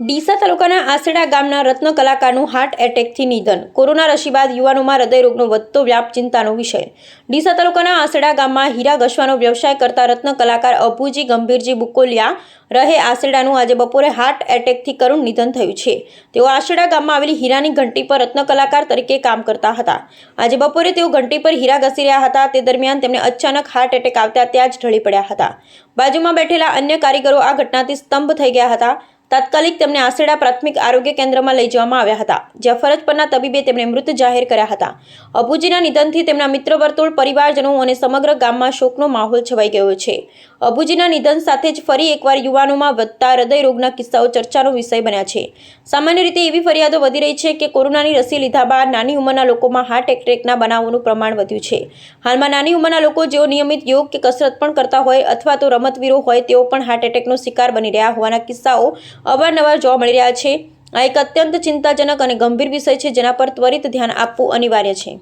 ડીસા તાલુકાના આસેડા ગામના રત્ન કલાકારનું હાર્ટ એટેકથી નિધન. કોરોના રસી બાદ યુવાનોમાં હૃદયરોગનો વધતો વ્યાપ ચિંતાનો વિષય. ડીસા તાલુકાના આસેડા ગામમાં હીરા ઘસવાનો વ્યવસાય કરતા રત્ન કલાકાર અભુજી ગંભીરજી બુકોલિયા રહે આસેડાનું આજે બપોરે હાર્ટ એટેકથી કરુણ નિધન થયું છે. તેઓ આસેડા ગામમાં આવેલી હીરાની ઘંટી પર રત્ન કલાકાર તરીકે કામ કરતા હતા. આજે બપોરે તેઓ ઘંટી પર હીરા ઘસી રહ્યા હતા. તે દરમિયાન તેમને અચાનક હાર્ટ એટેક આવતા ત્યાં જ ઢળી પડ્યા હતા. બાજુમાં બેઠેલા અન્ય કારીગરો આ ઘટનાથી સ્તંભ થઈ ગયા હતા. તાત્કાલિક તેમને આસેડા પ્રાથમિક આરોગ્ય કેન્દ્રમાં લઈ જવામાં આવ્યા હતા, જ્યાં ફરજ પરના તબીબે તેમને મૃત જાહેર કર્યા હતા. અબુજીના નિધનથી તેમના મિત્ર વર્તુળ પરિવારજનો અને સમગ્ર ગામમાં શોકનો માહોલ છવાઈ ગયો છે. અબુજીના નિધન સાથે જ ફરી એકવાર યુવાનોમાં વધતા હૃદય રોગના કિસ્સાઓ ચર્ચાનો વિષય બન્યા છે. સામાન્ય રીતે એવી ફરિયાદો વધી રહી છે કે કોરોનાની રસી લીધા બાદ નાની ઉંમરના લોકોમાં હાર્ટ એટેકના બનાવોનું પ્રમાણ વધ્યું છે. હાલમાં નાની ઉંમરના લોકો જેઓ નિયમિત યોગ કે કસરત પણ કરતા હોય અથવા તો રમતવીરો હોય તેઓ પણ હાર્ટ એટેકનો શિકાર બની રહ્યા હોવાના કિસ્સાઓ અવારનવાર જોવા મળી રહ્યા છે. આ એક અત્યંત ચિંતાજનક અને ગંભીર વિષય છે, જેના પર ત્વરિત ધ્યાન આપવું અનિવાર્ય છે.